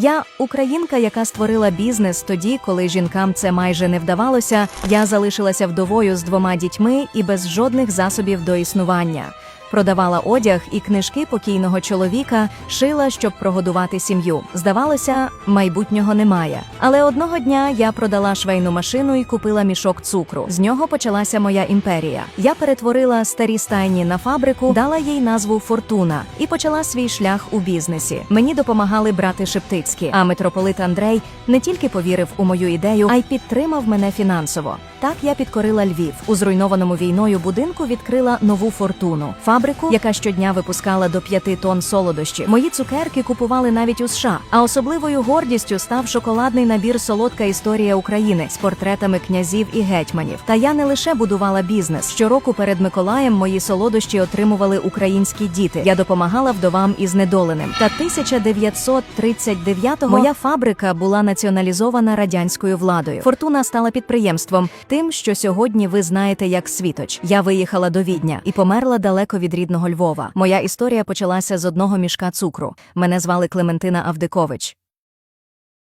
Я українка, яка створила бізнес тоді, коли жінкам це майже не вдавалося. Я залишилася вдовою з двома дітьми і без жодних засобів до існування. Продавала одяг і книжки покійного чоловіка, шила, щоб прогодувати сім'ю. Здавалося, майбутнього немає. Але одного дня я продала швейну машину і купила мішок цукру. З нього почалася моя імперія. Я перетворила старі стайні на фабрику, дала їй назву Фортуна і почала свій шлях у бізнесі. Мені допомагали брати Шептицькі, а митрополит Андрей не тільки повірив у мою ідею, а й підтримав мене фінансово. Так я підкорила Львів. У зруйнованому війною будинку відкрила нову фортуну фабрику, яка щодня випускала до п'яти тонн солодощів. Мої цукерки купували навіть у США. А особливою гордістю став шоколадний набір Солодка історія України з портретами князів і гетьманів. Та я не лише будувала бізнес. Щороку перед Миколаєм мої солодощі отримували українські діти. Я допомагала вдовам із недоленим. Та 1939-го моя фабрика була націоналізована радянською владою. Фортуна стала підприємством, тим, що сьогодні ви знаєте як світоч. Я виїхала до Відня і померла далеко від рідного Львова. Моя історія почалася з одного мішка цукру. Мене звали Клементина Авдикович.